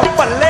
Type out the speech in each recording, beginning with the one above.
ทำบัลเล่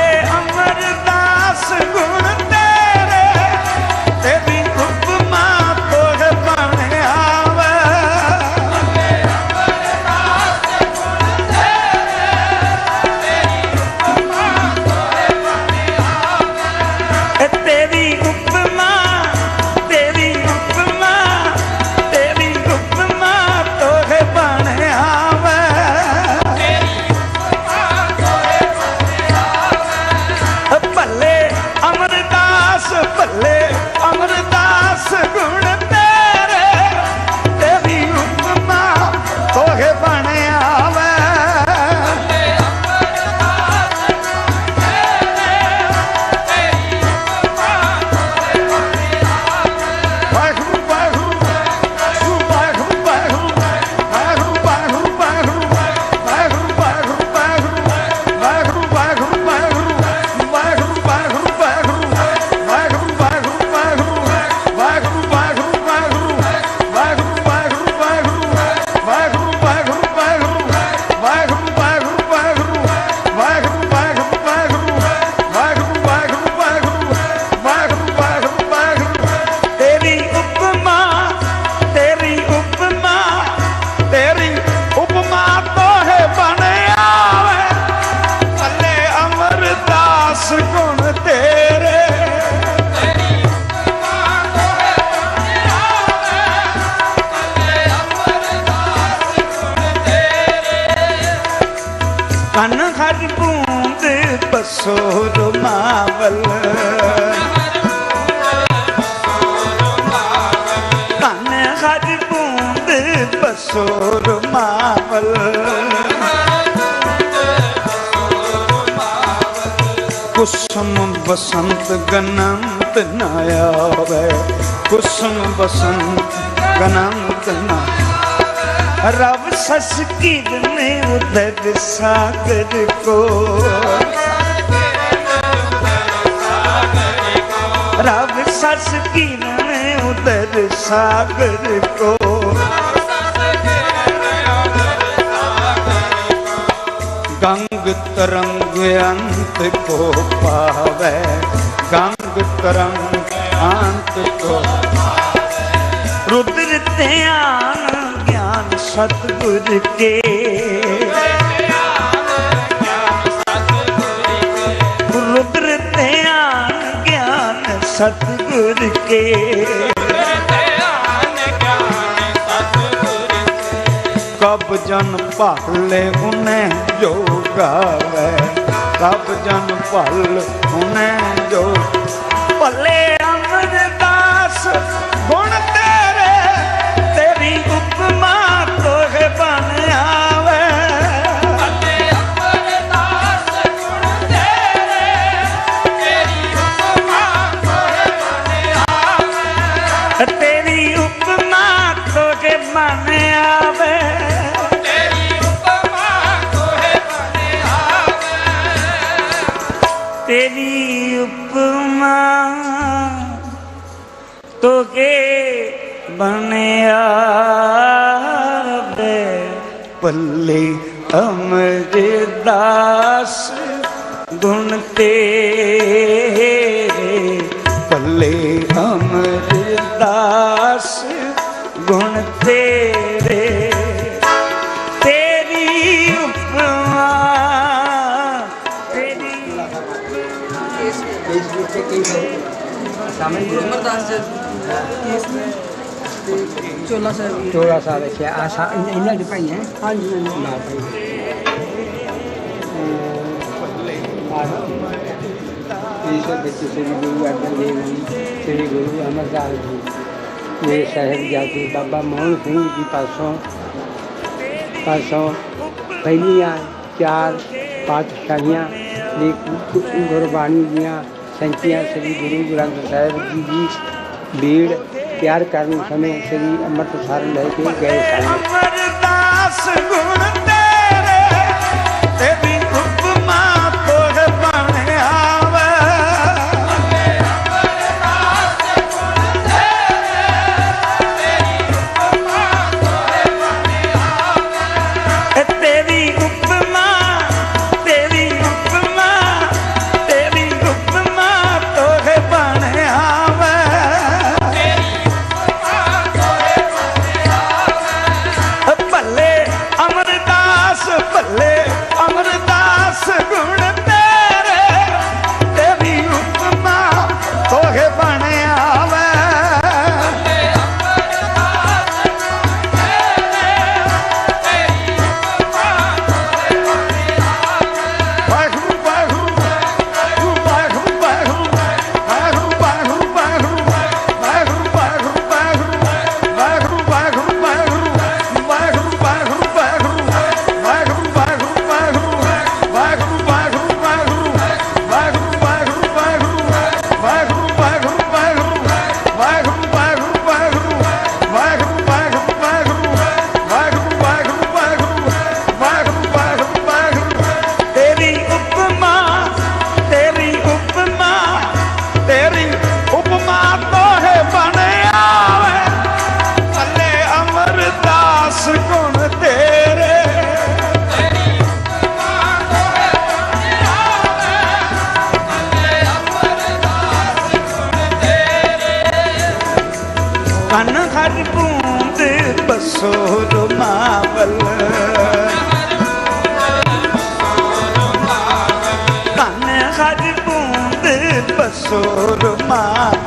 ਵੱਲ ਧਨ ਹਰ ਬੂੰਦ ਬਸੋਰ ਮਾਵਲ ਕੁਸਮ ਬਸੰਤ ਗਨੰਤ ਨਾ ਆਵੇ ਕੁਸਮ ਬਸੰਤ ਗਨੰਤ ਨਾ ਰਵ ਸਸ ਕੀਰਨੇ ਉਦਰ सस किरने उदर सागर को गंग तरंग अंत को पावे गंग तरंग अंत को रुद्र ध्यान ज्ञान सतगुर के रुद्र ध्यान ज्ञान सतगुर ਸਤਗੁਰ ਜਨ ਭਾਲੇ ਉਨੇ ਜੋ ਗਾਵੇ। ਕਬ ਜਨ ਭਲ ਉਨੇ ਜੋ तो के बने रबे पल्ले अमरदास गुण तेरे पल्ले अमरदास गुण तेरे तेरी उपमा। तेरी चौदह साल चोला साहब। है इन्हें हाँ जी भाई हैं हाँ जी। ना भाई। ईश्वर बच्चे श्री गुरु अर्जन देव जी श्री गुरु अमरदास जी ये साहेब जाति बाबा मोहन सिंह जी पासों पासों पहलियाँ चार पातशाहियाँ गुरबाणी दियाँ ਚਾਰ ਸੰਚੀਆਂ ਸ੍ਰੀ ਗੁਰੂ ਗ੍ਰੰਥ ਸਾਹਿਬ ਜੀ ਦੀ ਭੀੜ ਤਿਆਰ ਕਰਨ ਸਮੇਂ ਸ੍ਰੀ ਅੰਮ੍ਰਿਤਸਰ ਲੈ ਕੇ ਗਏ ਸਨ। ਅਮਰਦਾਸ ਗੁਣ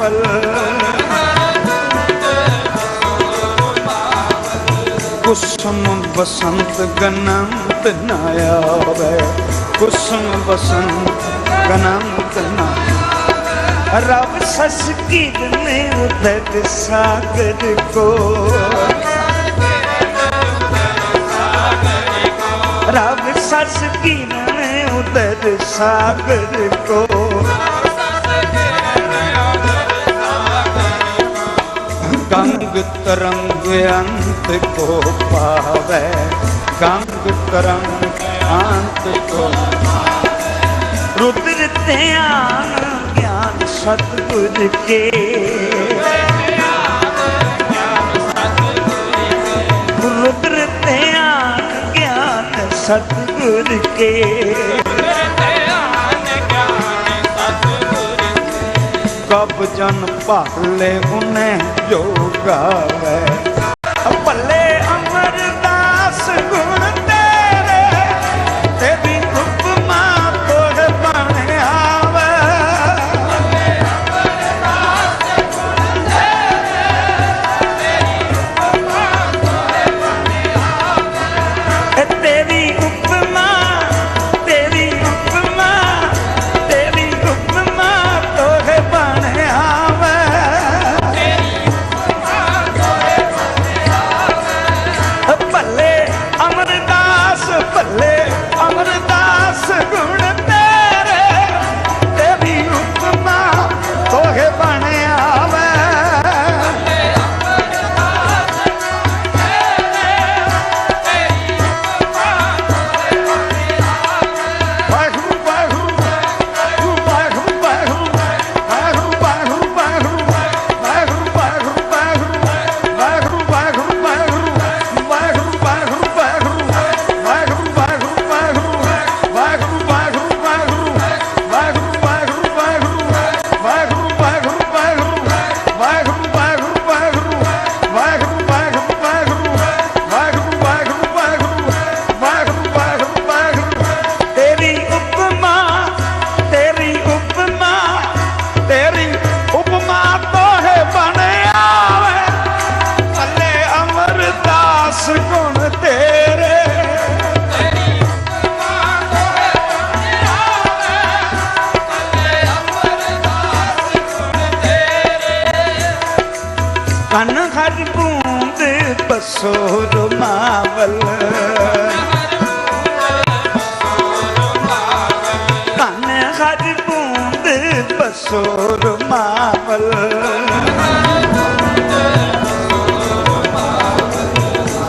ਪਾਵਲ। ਕੁਸਮ ਬਸੰਤ ਗਨੰਤ ਨਾ ਆਵੇ। ਕੁਸਮ ਬਸੰਤ ਗਨੰਤ ਨਾ ਰਬ ਸਸ ਕੀ ਦਨੇ ਉਦਕ ਸਾਗਰ ਕੋ? ਰਬ ਸਸ ਕੀ ਦਨੇ ਉਦਕ ਸਾਗਰ ਕੋ? ਗੰਗ ਤਰੰਗ ਅੰਤ ਕੋ ਪਾਵੇ ਗੰਗ ਤਰੰਗ ਅੰਤ ਕੋ ਰੁਦਰ ਧਿਆਨ ਗਿਆਨ ਸਤਿਗੁਰ ਕੇ ਰੁਦਰ ਧਿਆਨ ਗਿਆਨ ਸਤਿਗੁਰ ਕੇ। ਜਨ ਭਾਲੇ ਉਨੇ ਜੋਗਾਵੇ ਕਨ ਹਰ ਬੂੰਦ ਬਸੋਰ ਮਾਵਲ। ਕਨ ਹਰ ਬੂੰਦ ਬਸੋਰ ਮਾਵਲ।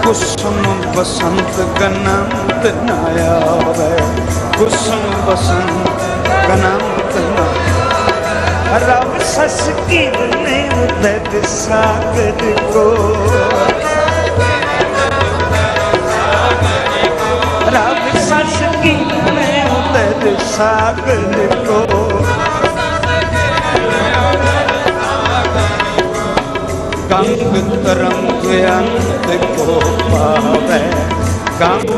ਕੁਸਮ ਬਸੰਤ ਗਨੰਤ ਨਾਇਆ ਵੇ ਕੁਸਮ ਬਸੰਤ ਗਨੰਤ ਨਾ ਰਬ ਸਸ ਕੀ ਨੇ ਉਦਦ ਸਾਗਰ ਕੋ ਰਬ ਸਸ ਕੀ ਨੇ ਉਦਦ ਸਾਗਰ ਕੋ ਗੰਗ ਤਰੰਗ ਅੰਤ ਕੋ ਪਾਵੇ। ਗੰਗ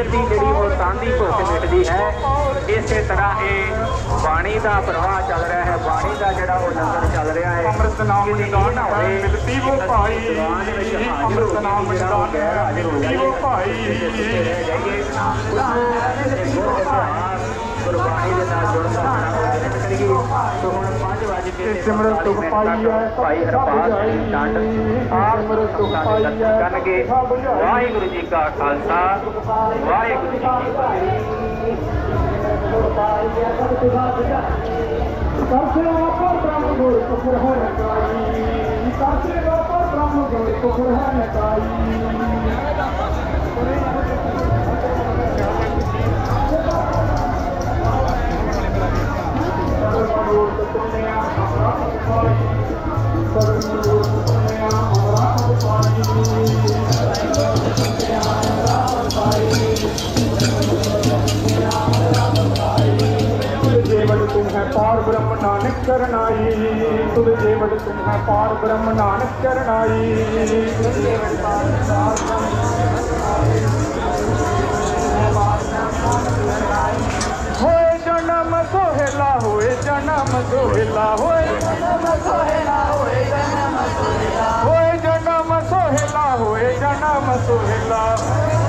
ਸਰੀਰ ਦੀ ਜਿਹੜੀ ਉਹ ਤਾਂਦੀ ਭੁੱਖ ਮਿਟਦੀ ਹੈ ਇਸੇ ਤਰ੍ਹਾਂ ਇਹ ਬਾਣੀ ਦਾ ਪ੍ਰਵਾਹ ਚੱਲ ਰਿਹਾ ਹੈ ਬਾਣੀ ਦਾ ਜਿਹੜਾ ਉਹ ਲੰਗਰ ਚੱਲ ਰਿਹਾ ਹੈ ਅੰਮ੍ਰਿਤ ਨਾਮ ਨਾ ਹੈ ਹੋਵੇ ਮਿਲਤੀ ਉਹ ਭਾਈ ਦੇ ਅੰਮ੍ਰਿਤ ਨਾਮ ਹੋ। ਮਿਲਤੀ ਜਾਈਏ ਉਹ ਭਾਈ ਗੁਰਬਾਣੀ ਦੇ ਨਾਲ ਜੁੜਨ ਸਿਮਰਨ ਸੁਖ ਪਾਈ ਹੈ, ਭਾਈ ਹਰਪਾਲ ਸਿੰਘ ਡੰਡ ਆਪ ਸਿਮਰਨ ਸੁਖ ਪਾਈ ਹੈ ਕਰਨਗੇ। ਵਾਹਿਗੁਰੂ ਜੀ ਕਾ ਖਾਲਸਾ ਵਾਹਿਗੁਰੂ ਜੀ ਕੀ ਫਤਿਹ। तुझ ਚਰਨਾਈ ਤੁਧ ਜੇਵੜ ਤੁਮਹਾ ਪਾਰ ਬ੍ਰਹਮ ਨਾਨਕ ਚਰਨਾਈ ਤੁਧ ਜੇਵੜ ਪਾਰ ਹੋਏ ਜਨਮ ਸੋਹਿਲਾ, ਹੋਏ ਜਨਮ ਸੋਹਿਲਾ। ਹੋਏ ਹੋਏ ਜਨਮ ਸੋਹਿਲਾ, ਹੋਏ ਜਨਮ ਸੋਹਿਲਾ। ਹੋਏ